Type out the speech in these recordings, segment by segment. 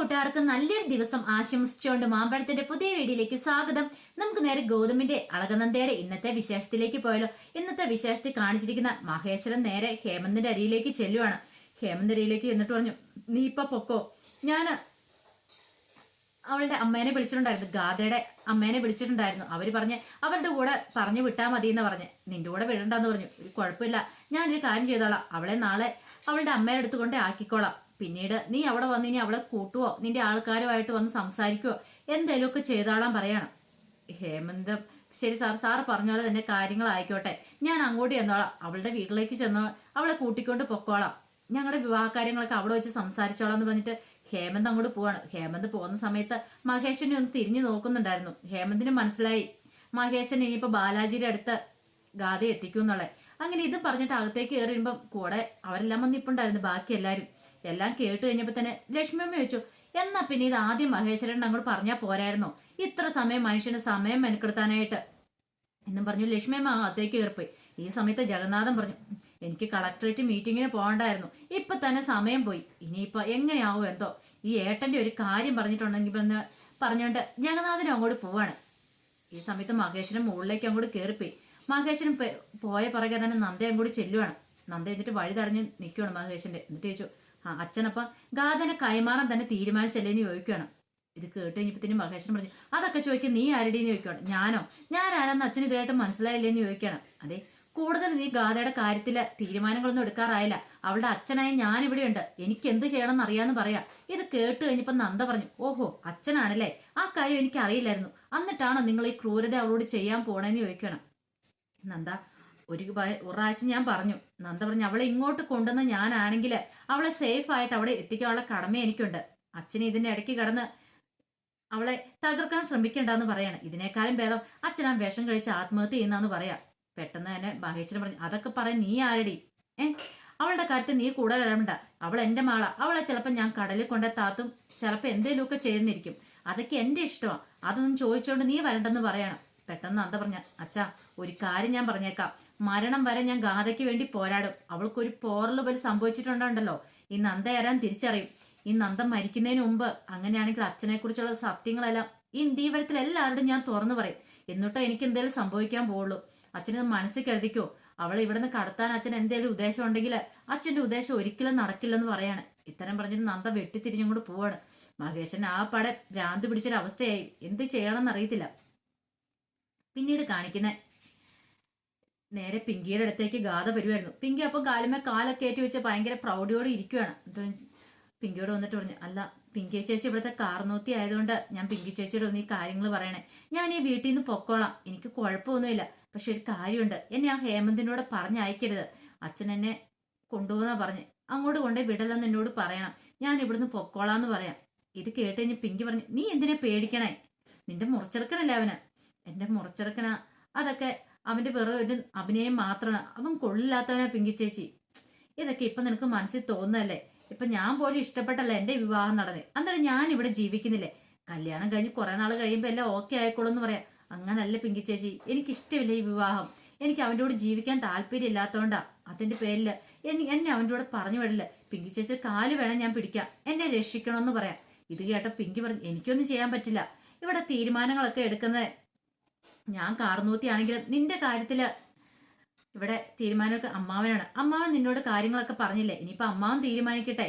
കൂട്ടുകാർക്ക് നല്ലൊരു ദിവസം ആശംസിച്ചുകൊണ്ട് മാമ്പഴത്തിന്റെ പുതിയ വീഡിയോയിലേക്ക് സ്വാഗതം. നമുക്ക് നേരെ ഗോതമ്പിന്റെ അളകനന്ദയുടെ ഇന്നത്തെ വിശേഷത്തിലേക്ക് പോയല്ലോ ഇന്നത്തെ വിശേഷത്തിൽ കാണിച്ചിരിക്കുന്ന മഹേശ്വരൻ നേരെ ഹേമന്തിന്റെ അരിയിലേക്ക് ചെല്ലുവാണ്. ഹേമന്തിന്റെ അരിയിലേക്ക് എന്നിട്ട് പറഞ്ഞു നീ ഇപ്പൊ പൊക്കോ. ഞാൻ അവളുടെ അമ്മേനെ വിളിച്ചിട്ടുണ്ടായിരുന്നു. ഗാഥയുടെ അമ്മേനെ വിളിച്ചിട്ടുണ്ടായിരുന്നു. അവർ പറഞ്ഞ് അവരുടെ കൂടെ പറഞ്ഞു വിട്ടാ മതി എന്ന് പറഞ്ഞ്. നിന്റെ കൂടെ വിടണ്ടെന്ന് പറഞ്ഞു. കുഴപ്പമില്ല. ഞാനൊരു കാര്യം ചെയ്തോളാം. അവളെ നാളെ അവളുടെ അമ്മയുടെ അടുത്ത് കൊണ്ടേ ആക്കിക്കോളാം. പിന്നീട് നീ അവിടെ വന്ന് ഇനി അവളെ കൂട്ടുവോ? നിന്റെ ആൾക്കാരുമായിട്ട് വന്ന് സംസാരിക്കുവോ? എന്തേലുമൊക്കെ ചെയ്താളാൻ പറയണം. ഹേമന്ത് ശരി സാർ സാർ പറഞ്ഞ പോലെ തന്നെ കാര്യങ്ങൾ ആയിക്കോട്ടെ. ഞാൻ അങ്ങോട്ട് ചെന്നോളാം. അവളുടെ വീട്ടിലേക്ക് ചെന്നോ അവളെ കൂട്ടിക്കൊണ്ട് പൊക്കോളാം. ഞങ്ങളുടെ വിവാഹ കാര്യങ്ങളൊക്കെ അവിടെ വെച്ച് സംസാരിച്ചോളാം എന്ന് പറഞ്ഞിട്ട് ഹേമന്ത് അങ്ങോട്ട് പോവാണ്. ഹേമന്ത് പോകുന്ന സമയത്ത് മഹേഷിനെ ഒന്ന് തിരിഞ്ഞു നോക്കുന്നുണ്ടായിരുന്നു. ഹേമന്തിന് മനസ്സിലായി. മഹേശൻ ഇനിയിപ്പോ ബാലാജിയുടെ അടുത്ത് ഗാഥ എത്തിക്കും എന്നുള്ളത് അങ്ങനെ ഇത് പറഞ്ഞിട്ട് അകത്തേക്ക് കയറി വരുമ്പം കൂടെ അവരെല്ലാം വന്നിപ്പുണ്ടായിരുന്നു ബാക്കി എല്ലാരും എല്ലാം കേട്ട് കഴിഞ്ഞപ്പോ തന്നെ ലക്ഷ്മി അമ്മ ചോദിച്ചു എന്നാ പിന്നെ ഇത് ആദ്യം മഹേശ്വരൻ അങ്ങോട്ട് പറഞ്ഞാൽ പോരായിരുന്നോ? ഇത്ര സമയം മനുഷ്യന് സമയം മെനക്കെടുത്താനായിട്ട്. എന്നും പറഞ്ഞു ലക്ഷ്മി അമ്മ അകത്തേക്ക് കയറിപ്പോയി. ഈ സമയത്ത് ജഗന്നാഥൻ പറഞ്ഞു എനിക്ക് കളക്ടറേറ്റ് മീറ്റിങ്ങിന് പോകണ്ടായിരുന്നു. ഇപ്പൊ തന്നെ സമയം പോയി. ഇനിയിപ്പോ എങ്ങനെയാവും എന്തോ? ഈ ഏട്ടന്റെ ഒരു കാര്യം പറഞ്ഞിട്ടുണ്ടെങ്കിൽ എന്ന് പറഞ്ഞുകൊണ്ട് ജഗന്നാഥനും അങ്ങോട്ട് പോവാണ്. ഈ സമയത്ത് മഹേശ്വരൻ മുകളിലേക്ക് അങ്ങോട്ട് കയറിപ്പോയി. മഹേശ്വരൻ പോയ പുറകെ തന്നെ നന്ദ അങ്ങോട്ട് ചെല്ലുവാണ്. നന്ദ എന്നിട്ട് വഴി തടഞ്ഞ് നിൽക്കുവാണ് മഹേഷിന്റെ എന്നിട്ട് ചോദിച്ചു ആ അച്ഛനപ്പം ഗാഥനെ കൈമാറാൻ തന്നെ തീരുമാനിച്ചല്ലേ എന്ന് ചോദിക്കുകയാണ്. ഇത് കേട്ട് കഴിഞ്ഞപ്പത്തിന് മഹേശ്വരൻ പറഞ്ഞു അതൊക്കെ ചോദിക്കും നീ ആരുടെയെന്ന് ചോദിക്കുകയാണ്? ഞാനോ? ഞാൻ ആരാന്ന് അച്ഛന് ഇതുവരായിട്ട് മനസ്സിലായില്ലേന്ന് ചോദിക്കുകയാണ്. അതെ കൂടുതൽ നീ ഗാഥയുടെ കാര്യത്തിൽ തീരുമാനങ്ങളൊന്നും എടുക്കാറായില്ല. അവളുടെ അച്ഛനായ ഞാൻ ഇവിടെയുണ്ട് എനിക്ക് എന്ത് ചെയ്യണം എന്ന് അറിയാന്ന് പറയാ. ഇത് കേട്ട് കഴിഞ്ഞപ്പോ നന്ദ പറഞ്ഞു ഓഹോ അച്ഛനാണല്ലേ? ആ കാര്യം എനിക്ക് അറിയില്ലായിരുന്നു എന്നിട്ടാണോ നിങ്ങൾ ഈ ക്രൂരത അവളോട് ചെയ്യാൻ പോണേന്ന് ചോദിക്കണം നന്ദ ഒരു പ്രാവശ്യം ഞാൻ പറഞ്ഞു. നന്ദ പറഞ്ഞു അവളെ ഇങ്ങോട്ട് കൊണ്ടുവന്ന ഞാനാണെങ്കിൽ അവളെ സേഫ് ആയിട്ട് അവിടെ എത്തിക്കാനുള്ള കടമ എനിക്കുണ്ട്. അച്ഛനെ ഇതിന്റെ ഇടയ്ക്ക് കടന്ന് അവളെ തകർക്കാൻ ശ്രമിക്കണ്ടെന്ന് പറയാണ്. ഇതിനേക്കാളും ഭേദം അച്ഛൻ ആ വിഷം കഴിച്ച് ആത്മഹത്യ ചെയ്യുന്നതെന്ന് പറയാ. പെട്ടെന്ന് തന്നെ മഹേശ്വരൻ പറഞ്ഞു അതൊക്കെ പറയാൻ നീ ആരടി? ഏ? അവളുടെ കാര്യത്തിൽ നീ കൂടുതൽ ഇടമുണ്ട അവൾ എന്റെ മാള. അവളെ ചിലപ്പോൾ ഞാൻ കടലിൽ കൊണ്ട താത്തും ചിലപ്പോൾ എന്തേലുമൊക്കെ ചെയ്യുന്നിരിക്കും അതൊക്കെ എന്റെ ഇഷ്ടമാണ് അതൊന്നും ചോദിച്ചുകൊണ്ട് നീ വരണ്ടെന്ന് പറയണം. പെട്ടെന്ന് അന്ത പറഞ്ഞ അച്ഛാ ഒരു കാര്യം ഞാൻ പറഞ്ഞേക്കാം. മരണം വരെ ഞാൻ ഗാഥയ്ക്ക് വേണ്ടി പോരാടും. അവൾക്കൊരു പോറൽ പോലും സംഭവിച്ചിട്ടുണ്ടല്ലോ. ഈ നന്ദ ആരാൻ തിരിച്ചറിയും. ഈ നന്ദ മരിക്കുന്നതിന് മുമ്പ് അങ്ങനെയാണെങ്കിൽ അച്ഛനെ കുറിച്ചുള്ള സത്യങ്ങളെല്ലാം ഈ ദീപനത്തിൽ എല്ലാവരോടും ഞാൻ തുറന്നു പറയും. എന്നിട്ടോ എനിക്ക് എന്തെങ്കിലും സംഭവിക്കാൻ പോവുള്ളൂ. അച്ഛന് മനസ്സിൽ കരുതിക്കോ. അവളെ ഇവിടുന്ന് കടത്താൻ അച്ഛൻ എന്തെങ്കിലും ഉദ്ദേശം ഉണ്ടെങ്കിൽ അച്ഛന്റെ ഉദ്ദേശം ഒരിക്കലും നടക്കില്ലെന്ന് പറയാണ്. ഇത്തരം പറഞ്ഞിട്ട് നന്ദ വെട്ടിത്തിരിഞ്ഞും കൂടെ പോവാണ്. മഹേശൻ ആ പടെ ഭ്രാന്ത് പിടിച്ചൊരവസ്ഥയായി. എന്ത് ചെയ്യണമെന്ന് അറിയത്തില്ല. പിന്നീട് കാണിക്കുന്ന. നേരെ പിങ്കിയുടെ അടുത്തേക്ക് ഗാഥ വരുമായിരുന്നു പിങ്കി അപ്പം കാലുമേ കാലൊക്കെ ഏറ്റി വെച്ച് ഭയങ്കര പ്രൗഢിയോട് എന്നിട്ട് പിങ്കിയോട് വന്നിട്ട് പറഞ്ഞു അല്ല പിങ്കി ചേച്ചി ഇവിടുത്തെ കാർന്നോത്തി ആയതുകൊണ്ട് ഞാൻ പിങ്കി ചേച്ചിയോട് ഒന്ന് ഈ കാര്യങ്ങൾ പറയണേ. ഞാൻ ഈ വീട്ടിൽ നിന്ന് പൊക്കോളാം. എനിക്ക് കുഴപ്പമൊന്നുമില്ല. പക്ഷെ ഒരു കാര്യമുണ്ട്. എന്നെ ആ ഹേമന്തിനോട് പറഞ്ഞയക്കരുത്. അച്ഛൻ എന്നെ കൊണ്ടുപോകുന്ന പറഞ്ഞ്. അങ്ങോട്ട് കൊണ്ടേ വിടലെന്ന് എന്നോട് പറയണം. ഞാൻ ഇവിടുന്ന് പൊക്കോളാന്ന് പറയാം. ഇത് കേട്ട് കഴിഞ്ഞ് പിങ്കി പറഞ്ഞു നീ എന്തിനെ പേടിക്കണേ? നിന്റെ മുറച്ചെറുക്കനല്ലേ അവന്? എന്റെ മുറച്ചെറുക്കനാ. അതൊക്കെ അവന്റെ വെറും ഒരു അഭിനയം മാത്രമാണ് അവൻ കൊള്ളില്ലാത്തവനാ പിങ്കി ചേച്ചി. ഇതൊക്കെ ഇപ്പൊ നിനക്ക് മനസ്സിൽ തോന്നുന്നല്ലേ ഇപ്പൊ ഞാൻ പോലും ഇഷ്ടപ്പെട്ടല്ല എന്റെ വിവാഹം നടന്നേ. അന്നേരം ഞാൻ ഇവിടെ ജീവിക്കുന്നില്ലേ? കല്യാണം കഴിഞ്ഞ് കുറെ നാൾ കഴിയുമ്പോ എല്ലാം ഓക്കെ ആയിക്കോളും എന്ന് പറയാം. അങ്ങനല്ല പിങ്കി ചേച്ചി. എനിക്ക് ഇഷ്ടമില്ല ഈ വിവാഹം. എനിക്ക് അവന്റെ കൂടെ ജീവിക്കാൻ താല്പര്യം ഇല്ലാത്തതുകൊണ്ടാ അതിന്റെ പേരിൽ എന്നെ അവന്റെ കൂടെ പറഞ്ഞു വിടില്ല പിങ്കി ചേച്ചി കാൽ വേണം ഞാൻ പിടിക്കാം എന്നെ രക്ഷിക്കണമെന്ന് പറയാം. ഇത് കേട്ട പിങ്കി പറഞ്ഞു എനിക്കൊന്നും ചെയ്യാൻ പറ്റില്ല. ഇവിടെ തീരുമാനങ്ങളൊക്കെ എടുക്കുന്നത് ഞാൻ കാർന്നൂത്തിയാണെങ്കിലും നിന്റെ കാര്യത്തിൽ ഇവിടെ തീരുമാനമൊക്കെ അമ്മാവനാണ്. അമ്മാവൻ നിന്നോട് കാര്യങ്ങളൊക്കെ പറഞ്ഞില്ലേ? ഇനിയിപ്പോൾ അമ്മാവൻ തീരുമാനിക്കട്ടെ.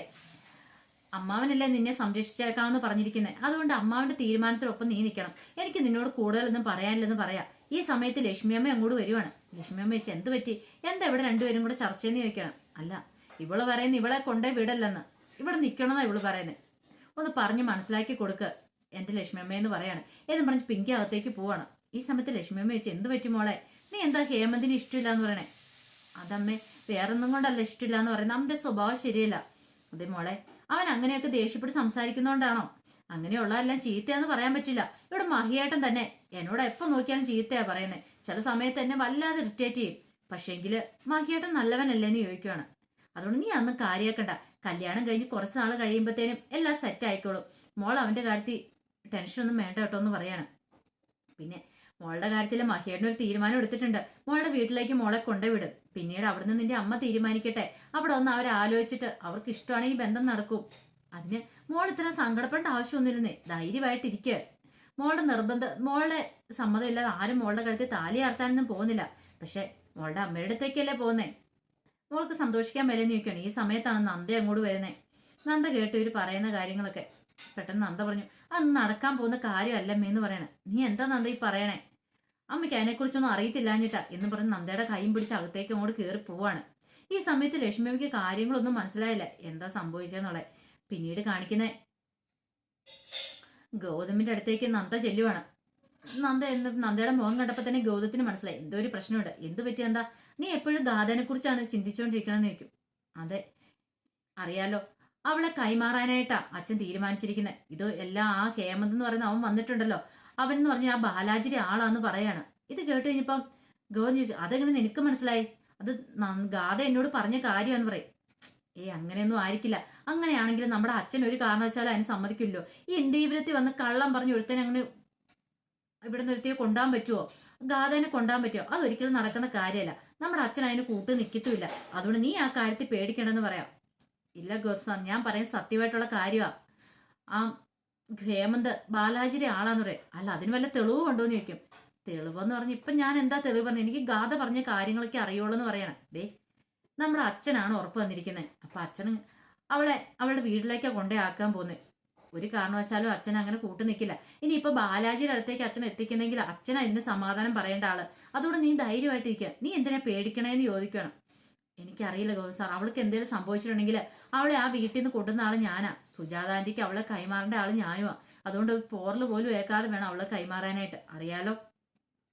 അമ്മാവനല്ലേ നിന്നെ സംരക്ഷിച്ചേക്കാമെന്ന് പറഞ്ഞിരിക്കുന്നത് അതുകൊണ്ട് അമ്മാവന്റെ തീരുമാനത്തിനൊപ്പം നീ നിൽക്കണം. എനിക്ക് നിന്നോട് കൂടുതലൊന്നും പറയാനില്ലെന്ന് പറയാം. ഈ സമയത്ത് ലക്ഷ്മിയമ്മ അങ്ങോട്ട് വരുവാണ്. ലക്ഷ്മിയമ്മ ചോദിച്ചു എന്ത് പറ്റി? എന്താ ഇവിടെ രണ്ടുപേരും കൂടെ ചർച്ചയെന്ന് ചോദിക്കണം അല്ല ഇവൾ പറയുന്ന ഇവളെ കൊണ്ടേ വിടല്ലെന്ന്. ഇവിടെ നിൽക്കണമെന്നാണ് ഇവൾ പറയുന്നത് ഒന്ന് പറഞ്ഞ് മനസ്സിലാക്കി കൊടുക്ക്. എന്റെ ലക്ഷ്മിയമ്മയെന്ന് പറയാണ്. എന്ന് പറഞ്ഞ് പിങ്കി അകത്തേക്ക് പോവാണ്. ഈ സമയത്ത് ലക്ഷ്മിയമ്മ ചോദിച്ചു എന്ത് പറ്റി മോളെ? നീ എന്താ ഹേമന്തിന് ഇഷ്ടമില്ല എന്ന് പറയണേ? അതമ്മേ വേറൊന്നും കൊണ്ടല്ല ഇഷ്ടമില്ല എന്ന് പറയുന്നത്. അമ്മന്റെ സ്വഭാവം ശരിയല്ല. അതെ മോളെ അവൻ അങ്ങനെയൊക്കെ ദേഷ്യപ്പെട്ട് സംസാരിക്കുന്നോണ്ടാണോ? അങ്ങനെയുള്ളതെല്ലാം ചീത്തയാന്ന് പറയാൻ പറ്റില്ല. ഇവിടെ മഹിയേട്ടൻ തന്നെ. എന്നോട് എപ്പോ നോക്കിയാലും ചീത്തയാ പറയുന്നത് ചില സമയത്ത് എന്നെ വല്ലാതെ ഇറിറ്റേറ്റ് ചെയ്യും. പക്ഷേങ്കിൽ മഹിയേട്ടൻ നല്ലവനല്ലേന്ന് ചോദിക്കുവാണ്. അതുകൊണ്ട് നീ അന്ന് കാര്യാക്കണ്ട. കല്യാണം കഴിഞ്ഞ് കുറച്ച് നാൾ കഴിയുമ്പോഴത്തേനും എല്ലാം സെറ്റ് ആയിക്കോളും. മോൾ അവന്റെ കാര്യത്തിൽ ടെൻഷനൊന്നും വേണ്ട കേട്ടോ എന്ന് പറയാണ്. പിന്നെ മോളുടെ കാര്യത്തിൽ മഹിയേട്ടൻ ഒരു തീരുമാനം എടുത്തിട്ടുണ്ട്. മോളുടെ വീട്ടിലേക്ക് മോളെ കൊണ്ടുവിടും. പിന്നീട് അവിടുന്ന് നിന്റെ അമ്മ തീരുമാനിക്കട്ടെ. അവിടെ ഒന്ന് അവരെ ആലോചിച്ചിട്ട് അവർക്ക് ഇഷ്ടമാണെങ്കിൽ ബന്ധം നടക്കും. അതിന് മോൾ ഇത്ര സങ്കടപ്പെടേണ്ട ആവശ്യമൊന്നുമില്ലെന്നേ. ധൈര്യമായിട്ടിരിക്കുക മോളുടെ നിർബന്ധ മോളുടെ സമ്മതമില്ലാതെ ആരും മോളുടെ കഴുത്തിൽ താലി ആർത്താനൊന്നും പോകുന്നില്ല. പക്ഷെ മോളുടെ അമ്മയുടെ അടുത്തേക്കല്ലേ പോകുന്നേ? മോൾക്ക് സന്തോഷിക്കാൻ വരെ ചോദിക്കുകയാണ്. ഈ സമയത്താണ് നന്ദ അങ്ങോട്ട് വരുന്നേ. നന്ദ കേട്ട് ഇവർ പറയുന്ന കാര്യങ്ങളൊക്കെ. പെട്ടെന്ന് നന്ദ പറഞ്ഞു അത് നടക്കാൻ പോകുന്ന കാര്യമല്ലമ്മേ എന്ന് പറയണേ. നീ എന്താ നന്ദ ഈ പറയണേ? അമ്മയ്ക്ക് അതിനെക്കുറിച്ചൊന്നും അറിയത്തില്ലാഞ്ഞിട്ടാ എന്ന് പറഞ്ഞ് നന്ദയുടെ കൈയും പിടിച്ച് അകത്തേക്ക് അങ്ങോട്ട് കയറി പോവാണ്. ഈ സമയത്ത് ലക്ഷ്മിയമ്മയ്ക്ക് കാര്യങ്ങളൊന്നും മനസ്സിലായില്ല. എന്താ സംഭവിച്ചെന്നുള്ളത് പിന്നീട് കാണിക്കുന്നേ. ഗൗതമിന്റെ അടുത്തേക്ക് നന്ദ ചെല്ലുവാണ്. നന്ദ എന്ന് നന്ദയുടെ മുഖം കണ്ടപ്പോൾ തന്നെ ഗൗതത്തിന് മനസ്സിലായി. എന്തോ ഒരു പ്രശ്നമുണ്ട്. എന്ത് പറ്റി എന്താ നീ എപ്പോഴും ഗാഥനെ കുറിച്ചാണ് ചിന്തിച്ചുകൊണ്ടിരിക്കണമെന്ന് ചോദിക്കും. അതെ. അറിയാലോ. അവളെ കൈമാറാനായിട്ടാ അച്ഛൻ തീരുമാനിച്ചിരിക്കുന്നത് ഇത് എല്ലാം ആ ഹേമന്ത് എന്ന് പറയുന്ന അവൻ വന്നിട്ടുണ്ടല്ലോ. അവൻ എന്ന് പറഞ്ഞ ആ ബാലാജിരി ആളാന്ന് പറയാണ്. ഇത് കേട്ട് കഴിഞ്ഞപ്പം ഗോവിന്ദ് ചോദിച്ചു അതെങ്ങനെ നിനക്ക് മനസ്സിലായി? അത് ഗാഥ എന്നോട് പറഞ്ഞ കാര്യമാണെന്ന് പറയും. ഏ അങ്ങനെയൊന്നും ആയിരിക്കില്ല. അങ്ങനെയാണെങ്കിൽ നമ്മുടെ അച്ഛൻ ഒരു കാരണവശാലും അതിന് സമ്മതിക്കില്ലല്ലോ. ഈ ഇന്ത്യവിരത്തിൽ വന്ന് കള്ളം പറഞ്ഞ് ഒരുത്തനെ അങ്ങനെ ഇവിടെ നിർത്തിയെ കൊണ്ടാൻ പറ്റുമോ ഗാഥനെ കൊണ്ടാൻ പറ്റുമോ അതൊരിക്കലും നടക്കുന്ന കാര്യമല്ല. നമ്മുടെ അച്ഛൻ അതിന് കൂട്ട് നിൽക്കത്തുമില്ല അതുകൊണ്ട് നീ ആ കാര്യത്തിൽ പേടിക്കണമെന്ന് പറയാം. ഇല്ല ഗോസ്വാമി ഞാൻ പറയാൻ സത്യമായിട്ടുള്ള കാര്യമാണ് ആ ഹേമന്ത് ബാലാജിയുടെ ആളാന്ന് പറയും. അല്ല അതിന് വല്ല തെളിവ് കണ്ടോന്ന് ചോദിക്കും. തെളിവെന്ന് പറഞ്ഞ് ഇപ്പം ഞാൻ എന്താ തെളിവ് പറഞ്ഞു എനിക്ക് ഗാഥ പറഞ്ഞ കാര്യങ്ങളൊക്കെ അറിയുള്ളൂ എന്ന് പറയണം. ദേ നമ്മുടെ അച്ഛനാണ് ഉറപ്പ് വന്നിരിക്കുന്നത് അപ്പൊ അച്ഛന് അവളെ അവളുടെ വീട്ടിലേക്കാണ് കൊണ്ടേ ആക്കാൻ പോകുന്നത് ഒരു കാരണവശാലും അച്ഛൻ അങ്ങനെ കൂട്ടു നിൽക്കില്ല ഇനി ഇപ്പൊ ബാലാജിയുടെ അടുത്തേക്ക് അച്ഛൻ എത്തിക്കുന്നെങ്കിൽ അച്ഛൻ അതിന് സമാധാനം പറയേണ്ട ആൾ. അതുകൊണ്ട് നീ ധൈര്യമായിട്ടിരിക്കുക. നീ എന്തിനാ പേടിക്കണേന്ന് ചോദിക്കണം. എനിക്കറിയില്ല ഗൗതം സാർ. അവൾക്ക് എന്തെങ്കിലും സംഭവിച്ചിട്ടുണ്ടെങ്കിൽ അവളെ ആ വീട്ടിൽ നിന്ന് കൊണ്ടുവന്ന ആൾ ഞാനാ. സുജാത ആന്റിക്ക് അവളെ കൈമാറേണ്ട ആൾ ഞാനുമാ അതുകൊണ്ട് പോറൽ പോലും ഏക്കാതെ വേണം അവളെ കൈമാറാനായിട്ട്. അറിയാലോ?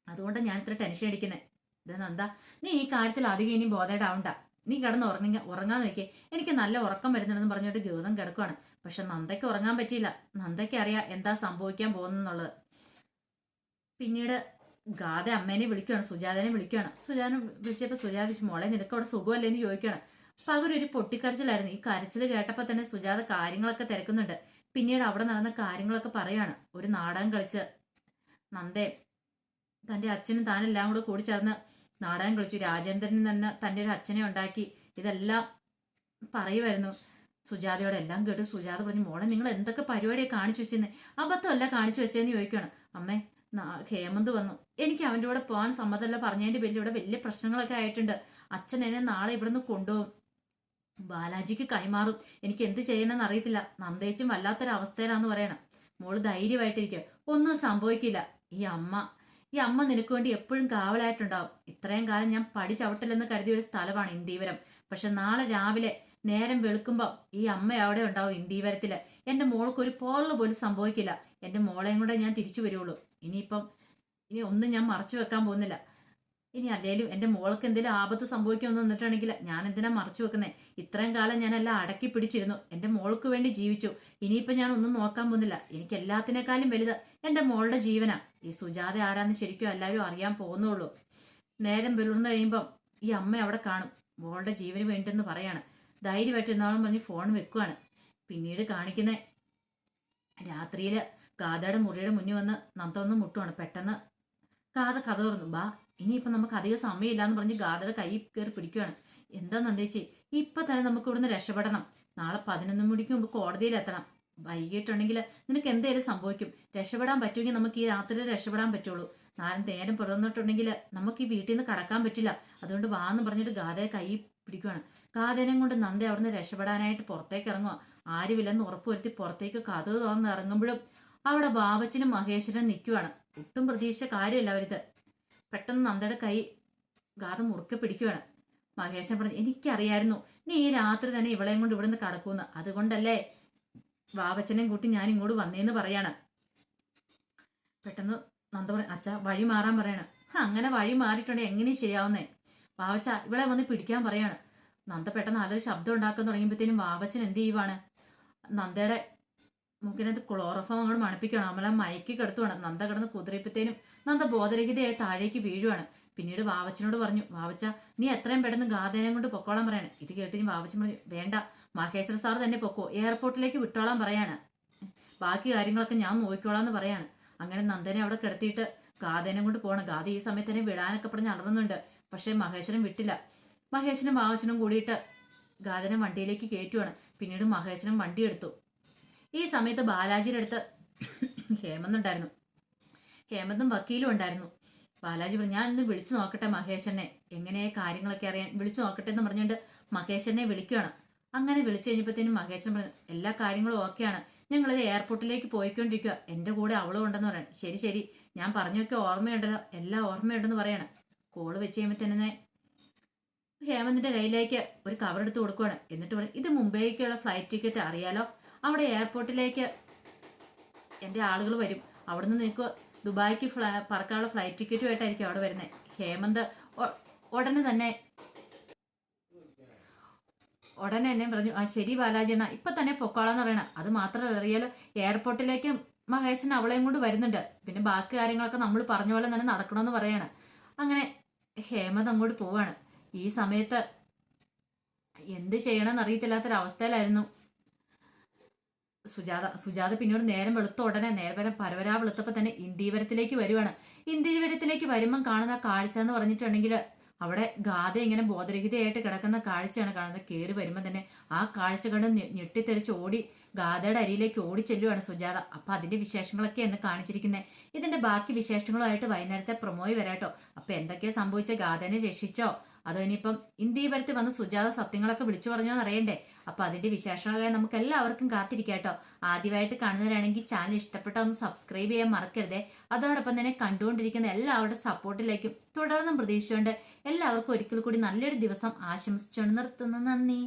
അതുകൊണ്ട് ഞാൻ ഇത്ര ടെൻഷൻ അടിക്കുന്നത് നന്ദാ നീ ഈ കാര്യത്തിൽ അധികം ഇനി ബോധേഡാവണ്ട നീ കിടന്ന് ഉറങ്ങി ഉറങ്ങാൻ നോക്കിയേ. എനിക്ക് നല്ല ഉറക്കം വരുന്നുണ്ടെന്ന് പറഞ്ഞിട്ട് ഗൗതം കിടക്കുവാണ്. പക്ഷെ നന്ദയ്ക്ക് ഉറങ്ങാൻ പറ്റിയില്ല. നന്ദയ്ക്ക് അറിയാം എന്താ സംഭവിക്കാൻ പോകുന്നുള്ളത് പിന്നീട് ഗാഥ അമ്മേനെ വിളിക്കുകയാണ് സുജാതനെ വിളിക്കുകയാണ് സുജാത വിളിച്ചപ്പോൾ സുജാത മോളെ നിനക്ക് അവിടെ സുഖമല്ലേ? എന്ന് ചോദിക്കുകയാണ്. പകരം ഒരു പൊട്ടിക്കരച്ചിലായിരുന്നു. ഈ കരച്ചിൽ കേട്ടപ്പോൾ തന്നെ സുജാത കാര്യങ്ങളൊക്കെ തിരക്കുന്നുണ്ട്. പിന്നീട് അവിടെ നടന്ന കാര്യങ്ങളൊക്കെ പറയാണ്. ഒരു നാടകം കളിച്ച് നന്ദേ തന്റെ അച്ഛനും താനെല്ലാം കൂടെ കൂടി ചേർന്ന് നാടകം കളിച്ചു. രാജേന്ദ്രൻ തന്നെ തന്റെ ഒരു അച്ഛനെ ഉണ്ടാക്കി. ഇതെല്ലാം പറയുമായിരുന്നു സുജാതയോട് എല്ലാം കേട്ട്. സുജാത പറഞ്ഞു മോളെ നിങ്ങൾ എന്തൊക്കെ പരിപാടിയാണ് കാണിച്ചു വെച്ചെന്ന്? അബദ്ധമല്ല കാണിച്ചു വെച്ചതെന്ന് ചോദിക്കുകയാണ്. അമ്മേ ഹേമന്ത് വന്നു. എനിക്ക് അവന്റെ കൂടെ പോകാൻ സമ്മതമല്ല. പറഞ്ഞതിന്റെ പേരിൽ ഇവിടെ വലിയ പ്രശ്നങ്ങളൊക്കെ ആയിട്ടുണ്ട്. അച്ഛൻ എന്നെ നാളെ ഇവിടുന്ന് കൊണ്ടുപോകും. ബാലാജിക്ക് കൈമാറും. എനിക്ക് എന്ത് ചെയ്യണമെന്ന് അറിയത്തില്ല. നന്ദേച്ചും വല്ലാത്തൊരവസ്ഥയിലാന്ന് പറയണം. മോൾ ധൈര്യമായിട്ടിരിക്കുക. ഒന്നും സംഭവിക്കില്ല. ഈ അമ്മ ഈ അമ്മ നിനക്ക് വേണ്ടി എപ്പോഴും കാവലായിട്ടുണ്ടാവും. ഇത്രയും കാലം ഞാൻ പഠിച്ചവിട്ടില്ലെന്ന് കരുതിയ ഒരു സ്ഥലമാണ് ഇന്ദീവരം പക്ഷെ നാളെ രാവിലെ നേരം വെളുക്കുമ്പോൾ ഈ അമ്മ അവിടെ ഉണ്ടാവും ഇന്ദീവരത്തിൽ എന്റെ മോൾക്ക് ഒരു പോറൽ പോലും സംഭവിക്കില്ല. എന്റെ മോളെയും കൂടെ ഞാൻ തിരിച്ചു വരുള്ളൂ ഇനിയിപ്പം ഇനി ഒന്നും ഞാൻ മറച്ചു വെക്കാൻ പോകുന്നില്ല. ഇനി അല്ലേലും എന്റെ മോൾക്ക് എന്തെങ്കിലും ആപത്ത് സംഭവിക്കുമെന്ന് വന്നിട്ടാണെങ്കിൽ ഞാൻ എന്തിനാ മറച്ചു വെക്കുന്നേ? ഇത്രയും കാലം ഞാൻ എല്ലാം അടക്കി പിടിച്ചിരുന്നു. എന്റെ മോൾക്ക് വേണ്ടി ജീവിച്ചു. ഇനിയിപ്പോൾ ഞാൻ ഒന്നും നോക്കാൻ പോകുന്നില്ല. എനിക്ക് എല്ലാത്തിനേക്കാളും വലുത് എന്റെ മോളുടെ ജീവനാ. ഈ സുജാത ആരാന്ന് ശരിക്കും എല്ലാവരും അറിയാൻ പോകുന്നുള്ളൂ. നേരം വെളുർന്ന് കഴിയുമ്പം ഈ അമ്മ അവിടെ കാണും. മോളുടെ ജീവന് വേണ്ടിയെന്ന് പറയാണ്. ധൈര്യമായിട്ട് ഇരുന്നാളും പറഞ്ഞ് ഫോൺ വെക്കുവാണ്. പിന്നീട് കാണിക്കുന്നേ. രാത്രിയിൽ ഗാഥയുടെ മുറിയുടെ മുന്നിൽ വന്ന് നന്ത ഒന്ന് മുട്ടുവാണ്. പെട്ടെന്ന് ഗാഥ കഥ തുറന്നു. ബാ ഇനിയിപ്പം നമുക്ക് അധികം സമയമില്ല എന്ന് പറഞ്ഞ് ഗാഥയുടെ കൈ കയറി പിടിക്കുവാണ്. എന്താ നന്ദേച്ചി ഇപ്പം തന്നെ നമുക്ക് ഇവിടുന്ന് രക്ഷപ്പെടണം. നാളെ പതിനൊന്ന് മണിക്ക് മുമ്പ് കോടതിയിൽ എത്തണം. വൈകിട്ടുണ്ടെങ്കിൽ നിനക്ക് എന്തേലും സംഭവിക്കും. രക്ഷപ്പെടാൻ പറ്റുമെങ്കിൽ നമുക്ക് ഈ രാത്രിയിൽ രക്ഷപ്പെടാൻ പറ്റുള്ളൂ. നാളെ നേരം പുറന്നിട്ടുണ്ടെങ്കിൽ നമുക്ക് ഈ വീട്ടിൽ നിന്ന് കടക്കാൻ പറ്റില്ല. അതുകൊണ്ട് വാന്ന് പറഞ്ഞിട്ട് ഗാഥയെ കൈ പിടിക്കുവാണ്. ഗാഥേനെ കൊണ്ട് നന്ദി അവിടുന്ന് രക്ഷപ്പെടാനായിട്ട് പുറത്തേക്ക് ഇറങ്ങുക ആരുമില്ലെന്ന് ഉറപ്പുവരുത്തി പുറത്തേക്ക് കഥ തുറന്ന് ഇറങ്ങുമ്പോഴും അവിടെ ബാബച്ചനും മഹേശ്വരനും നിൽക്കുവാണ് ഒട്ടും പ്രതീക്ഷിച്ച കാര്യമല്ല അവരിത്. പെട്ടെന്ന് നന്ദയുടെ കൈ ഗാഥ മുറുക്കെ പിടിക്കുകയാണ് മഹേശൻ പറഞ്ഞു എനിക്കറിയായിരുന്നു നീ ഈ രാത്രി തന്നെ ഇവളെയും കൊണ്ട് ഇവിടുന്ന് കടക്കൂന്ന് അതുകൊണ്ടല്ലേ വാവച്ചനെയും കൂട്ടി ഞാൻ ഇങ്ങോട്ട് വന്നേന്ന് പറയാണ്. പെട്ടെന്ന് നന്ദ പറഞ്ഞു അച്ഛ വഴി മാറാൻ പറയാണ്. അങ്ങനെ വഴി മാറിയിട്ടുണ്ടെങ്കിൽ എങ്ങനെ ശരിയാവുന്നേ വാവച്ച ഇവളെ വന്ന് പിടിക്കാൻ പറയാണ്. നന്ദ പെട്ടെന്ന് നല്ലൊരു ശബ്ദം ഉണ്ടാക്കാൻ തുടങ്ങിയപ്പോഴത്തേനും വാവച്ചൻ എന്ത് ചെയ്യുവാണ്? നന്ദയുടെ മൂക്കിനകത്ത് ക്ലോറോഫോം അങ്ങോട്ട് മണിപ്പിക്കണം നമ്മളെ മയക്കി കിടത്തുവാണ് നന്ദ കിടന്ന് കുതിരയപ്പത്തേനും നന്ദ ബോധരഹിതയായി താഴേക്ക് വീഴുവാണ്. പിന്നീട് വാവച്ചനോട് പറഞ്ഞു വാവച്ച നീ എത്രയും പെട്ടെന്ന് ഗാദേനം കൊണ്ട് പൊക്കോളാൻ പറയാണ്. ഇത് കേട്ട് വാവച്ചൻ പറഞ്ഞു വേണ്ട മഹേശ്വര സാർ തന്നെ പൊക്കോ. എയർപോർട്ടിലേക്ക് വിട്ടോളാൻ പറയാണ്. ബാക്കി കാര്യങ്ങളൊക്കെ ഞാൻ നോക്കിക്കോളാം എന്ന് പറയാണ്. അങ്ങനെ നന്ദനെ അവിടെ കിടത്തിയിട്ട് ഗാദേനം കൊണ്ട് പോകണം ഗാദ ഈ സമയത്ത് തന്നെ വിടാനൊക്കെ പറഞ്ഞ് അലറുന്നുണ്ട്. പക്ഷേ മഹേശ്വരൻ വിട്ടില്ല. മഹേശ്വരനും വാവച്ചനും കൂടിയിട്ട് ഗാദനം വണ്ടിയിലേക്ക് കയറ്റുവാണ്. പിന്നീട് മഹേശ്വരൻ വണ്ടി എടുത്തു. ഈ സമയത്ത് ബാലാജിയുടെ അടുത്ത് ഹേമന്തുണ്ടായിരുന്നു ഹേമന്തും വക്കീലും ഉണ്ടായിരുന്നു. ബാലാജി പറഞ്ഞു ഞാൻ ഇന്ന് വിളിച്ചു നോക്കട്ടെ മഹേശനെ. എങ്ങനെ കാര്യങ്ങളൊക്കെ അറിയാൻ വിളിച്ചു നോക്കട്ടെ എന്ന് പറഞ്ഞുകൊണ്ട് മഹേശനെ വിളിക്കുകയാണ് അങ്ങനെ വിളിച്ചു കഴിഞ്ഞപ്പോഴത്തേനും മഹേശൻ പറഞ്ഞു എല്ലാ കാര്യങ്ങളും ഓക്കെയാണ്. ഞങ്ങളിത് എയർപോർട്ടിലേക്ക് പോയിക്കൊണ്ടിരിക്കുക എന്റെ കൂടെ അവളും ഉണ്ടെന്ന് പറയണം. ശരി ശരി. ഞാൻ പറഞ്ഞൊക്കെ ഓർമ്മയുണ്ടല്ലോ. എല്ലാം ഓർമ്മയുണ്ടെന്ന് പറയാണ്. കോൾ വെച്ച് കഴിയുമ്പോഴത്തേനെ ഹേമന്തിന്റെ കയ്യിലേക്ക് ഒരു കവർ എടുത്ത് കൊടുക്കുകയാണ് എന്നിട്ട് പറയും ഇത് മുംബൈക്കുള്ള ഫ്ലൈറ്റ് ടിക്കറ്റ് അറിയാലോ? അവിടെ എയർപോർട്ടിലേക്ക് എന്റെ ആളുകൾ വരും. അവിടുന്ന് നിൽക്കുക ദുബായ്ക്ക് ഫ്ലൈ പറക്കാനുള്ള ഫ്ലൈറ്റ് ടിക്കറ്റുമായിട്ടായിരിക്കും അവിടെ വരുന്നത് ഹേമന്ത് ഉടനെ തന്നെ ഉടനെ തന്നെ പറഞ്ഞു ആ ശരി ബാലാജി ഇപ്പം തന്നെ പൊക്കോളാന്ന് പറയണം. അത് മാത്രമല്ല അറിയാലോ എയർപോർട്ടിലേക്ക് മഹേശൻ അവളെയും കൊണ്ട് വരുന്നുണ്ട്. പിന്നെ ബാക്കി കാര്യങ്ങളൊക്കെ നമ്മൾ പറഞ്ഞ പോലെ തന്നെ നടക്കണമെന്ന് പറയാണ്. അങ്ങനെ ഹേമന്ത് അങ്ങോട്ട് പോവാണ്. ഈ സമയത്ത് എന്ത് ചെയ്യണമെന്ന് അറിയത്തില്ലാത്തൊരവസ്ഥയിലായിരുന്നു. സുജാത സുജാത പിന്നീട് നേരം വെളുത്ത ഉടനെ നേരം പരവരാ വെളുത്തപ്പോ തന്നെ ഇന്ത്യവരത്തിലേക്ക് വരുവാണ്. ഇന്ത്യവരത്തിലേക്ക് വരുമ്പം കാണുന്ന കാഴ്ച എന്ന് പറഞ്ഞിട്ടുണ്ടെങ്കിൽ അവിടെ ഗാഥ ഇങ്ങനെ ബോധരഹിതയായിട്ട് കിടക്കുന്ന കാഴ്ചയാണ് കാണുന്നത്. കയറി വരുമ്പോൾ തന്നെ ആ കാഴ്ച കണ്ട് ഞെട്ടിത്തെറിച്ച് ഓടി ഗാഥയുടെ അരിയിലേക്ക് ഓടി ചെല്ലുവാണ് സുജാത. അപ്പൊ അതിന്റെ വിശേഷങ്ങളൊക്കെ എന്ന് കാണിച്ചിരിക്കുന്നത് ഇതിന്റെ ബാക്കി വിശേഷങ്ങളുമായിട്ട് വൈകുന്നേരത്തെ പ്രൊമോയി വരാട്ടോ. അപ്പൊ എന്തൊക്കെയാ സംഭവിച്ച? ഗാഥനെ രക്ഷിച്ചോ? അതോ ഇനിയിപ്പം ഇന്ത്യവരത്ത് വന്ന സുജാത സത്യങ്ങളൊക്കെ വിളിച്ചു പറഞ്ഞോ അറിയണ്ടേ? അപ്പൊ അതിന്റെ വിശേഷങ്ങളൊക്കെ നമുക്ക് എല്ലാവർക്കും കാത്തിരിക്കാട്ടോ ആദ്യമായിട്ട് കാണുന്നവരാണെങ്കിൽ ചാനൽ ഇഷ്ടപ്പെട്ട ഒന്ന് സബ്സ്ക്രൈബ് ചെയ്യാൻ മറക്കരുതേ. അതോടൊപ്പം തന്നെ കണ്ടുകൊണ്ടിരിക്കുന്ന എല്ലാവരുടെ സപ്പോർട്ടിലേക്കും തുടർന്നും പ്രതീക്ഷിച്ചുകൊണ്ട് എല്ലാവർക്കും ഒരിക്കൽ കൂടി നല്ലൊരു ദിവസം ആശംസിച്ചുകൊണ്ട് നിർത്തുന്നു. നന്ദി.